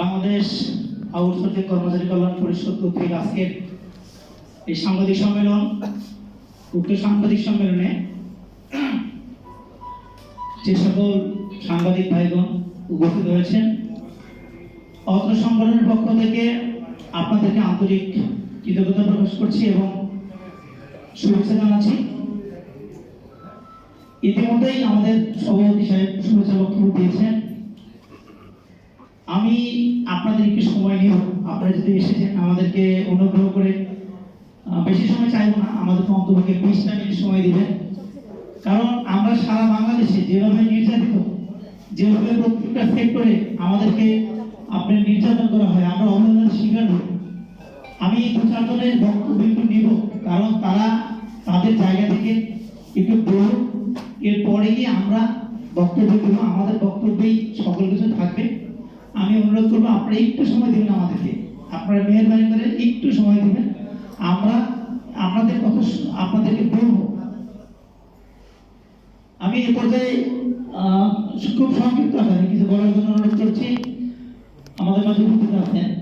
Bangladesh outsourcing কর্মচারী কল্যাণ পরিষদ কর্তৃক আজকের এই সাংবাদিক সম্মেলন, উক্ত সাংবাদিক সম্মেলনে যে সকল সাংবাদিক ভাইগণ উপস্থিত হয়েছেন, অত্র সংগঠনের পক্ষ থেকে আপনাদেরকে আন্তরিক কৃতজ্ঞতা প্রকাশ করছি এবং শুভেচ্ছা জানাচ্ছি। ইতিমধ্যেই আমাদের সভাপতি সাহেব শুভেচ্ছা বক্তব্য দিয়েছেন আমি আপনাদের একটু সময় নিব। আপনারা যদি এসেছেন আমাদেরকে অনুগ্রহ করে বেশি সময় চাইব না। আমাদের অন্তপক্ষে বিশটা মিনিট সময় দিবেন। কারণ আমরা সারা বাংলাদেশে যেভাবে নির্যাতিত, যেভাবে প্রত্যেকটা সেক্টরে আমাদেরকে আপনার নির্যাতন করা হয়, আমরা অবহেলার শিকার হই। আমি দু চারজনের বক্তব্য একটু নিব, কারণ তারা তাদের জায়গা থেকে একটু বলুন এরপরে গিয়ে আমরা বক্তব্য দেবো। আমাদের বক্তব্যেই সকল কিছু থাকবে আমি অনুরোধ করব, আপনারা একটু সময় দিবেন আমাদেরকে। আপনারা মেহরবানি করে একটু সময় দিবেন। আমরা, আপনাদের কথা আপনাদেরকে বলব। আমি এ পর্যায়ে খুব সংক্ষিপ্ত আকারে কিছু বলার জন্য অনুরোধ করছি। আমাদের মাঝে উপস্থিত আছেন